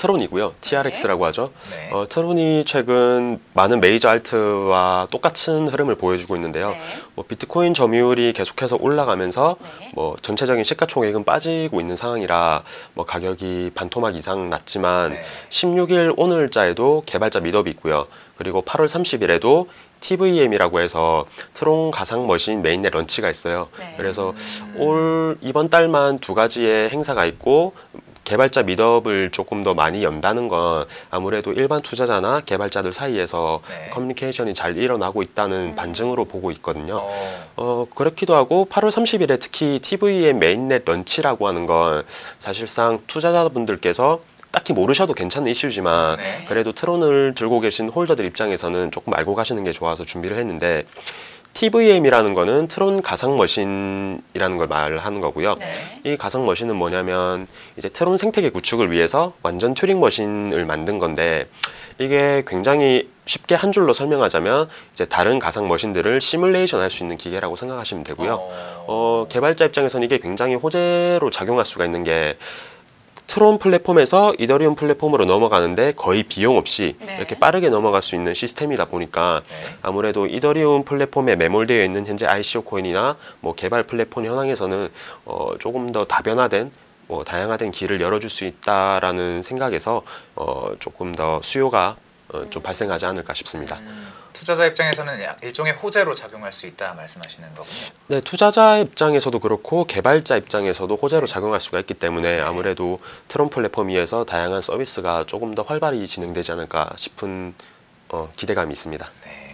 트론이고요. TRX라고 하죠. 네. 어, 트론이 최근 많은 메이저 알트와 똑같은 흐름을 보여주고 있는데요. 네. 뭐 비트코인 점유율이 계속해서 올라가면서 네. 뭐 전체적인 시가총액은 빠지고 있는 상황이라 뭐 가격이 반토막 이상 났지만 네. 16일 오늘자에도 개발자 미덥이 있고요. 그리고 8월 30일에도 TVM이라고 해서 트론 가상 머신 메인넷 런치가 있어요. 네. 그래서 올 이번 달만 두 가지의 행사가 있고 개발자 미덥을 조금 더 많이 연다는 건 아무래도 일반 투자자나 개발자들 사이에서 네. 커뮤니케이션이 잘 일어나고 있다는 음. 반증으로 보고 있거든요. 어, 어, 그렇기도 하고 8월 30일에 특히 TV의 메인넷 런치라고 하는 건 사실상 투자자분들께서 딱히 모르셔도 괜찮은 이슈지만 네. 그래도 트론을 들고 계신 홀더들 입장에서는 조금 알고 가시는 게 좋아서 준비를 했는데 TVM이라는 거는 트론 가상 머신이라는 걸 말하는 거고요. 네. 이 가상 머신은 뭐냐면 이제 트론 생태계 구축을 위해서 완전 튜링 머신을 만든 건데 이게 굉장히 쉽게 한 줄로 설명하자면 이제 다른 가상 머신들을 시뮬레이션 할 수 있는 기계라고 생각하시면 되고요. 어, 개발자 입장에서는 이게 굉장히 호재로 작용할 수가 있는 게 트론 플랫폼에서 이더리움 플랫폼으로 넘어가는데 거의 비용 없이 네. 이렇게 빠르게 넘어갈 수 있는 시스템이다 보니까 네. 아무래도 이더리움 플랫폼에 매몰되어 있는 현재 ICO 코인이나 뭐 개발 플랫폼 현황에서는 어, 조금 더 다변화된 뭐 다양화된 길을 열어줄 수 있다라는 생각에서 어, 조금 더 수요가 어, 좀 발생하지 않을까 싶습니다. 음, 투자자 입장에서는 약 일종의 호재로 작용할 수 있다 말씀하시는 거군요. 네, 투자자 입장에서도 그렇고 개발자 입장에서도 호재로 작용할 수가 있기 때문에 아무래도 트론 플랫폼 위에서 다양한 서비스가 조금 더 활발히 진행되지 않을까 싶은 어, 기대감이 있습니다. 네.